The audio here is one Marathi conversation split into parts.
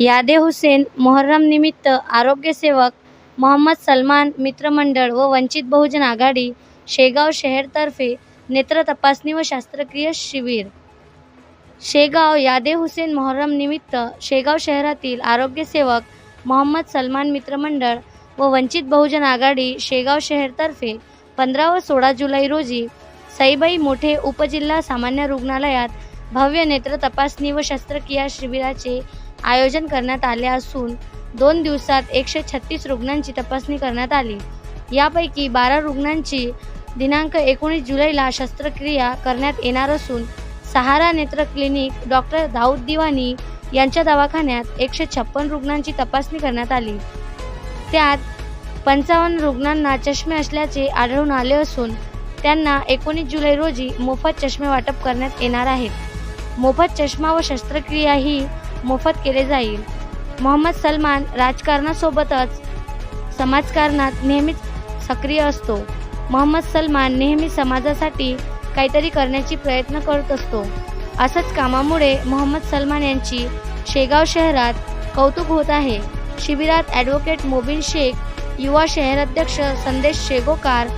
यादे हुसेन मोहर्रम निमित्त आरोग्यसेवक मोहम्मद सलमान मित्रमंडळ व वंचित बहुजन आघाडी शेगाव शहरतर्फे नेत्र तपासणी व शास्त्रक्रिया शिबिर. शेगाव यादे हुसेन मोहर्रम निमित्त शेगाव शहरातील आरोग्यसेवक मोहम्मद सलमान मित्रमंडळ व वंचित बहुजन आघाडी शेगाव शहरतर्फे पंधरा व सोळा जुलै रोजी सईबाई मोठे उपजिल्हा सामान्य रुग्णालयात भव्य नेत्र तपासणी व शस्त्रक्रिया शिबिराचे आयोजन करण्यात आले असून दोन दिवसात एकशे छत्तीस रुग्णांची तपासणी करण्यात आली. यापैकी बारा रुग्णांची दिनांक एकोणीस जुलैला शस्त्रक्रिया करण्यात येणार असून सहारा नेत्र क्लिनिक डॉक्टर दाऊद दिवानी यांच्या दवाखान्यात एकशे छप्पन रुग्णांची तपासणी करण्यात आली. त्यात पंचावन्न रुग्णांना चष्मे असल्याचे आढळून आले असून त्यांना एकोणीस जुलै रोजी मोफत चष्मे वाटप करण्यात येणार आहेत मोफत चष्मा व शस्त्रक्रियाही मोफत केले जाईल. मोहम्मद सलमान राजकारणासोबतच समाजकारणात नेहमीच सक्रिय असतो. मोहम्मद सलमान नेहमी समाजासाठी काहीतरी करण्याची प्रयत्न करत असतो. असंच कामामुळे मोहम्मद सलमान यांची शेगाव शहरात कौतुक होत आहे. शिबिरात ॲडव्होकेट मोबिन शेख युवा शहराध्यक्ष संदेश शेगोकार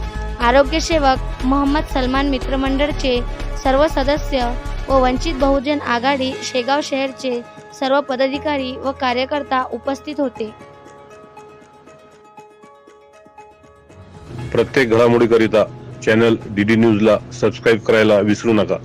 आरोग्यसेवक मोहम्मद सलमान मित्रमंडळचे सर्व सदस्य व वंचित बहुजन आघाडी शेगाव शहरचे सर्व पदाधिकारी व कार्यकर्ता उपस्थित होते. प्रत्येक घडामोडीकरिता चॅनल डी डी न्यूजला सबस्क्राईब करायला विसरू नका.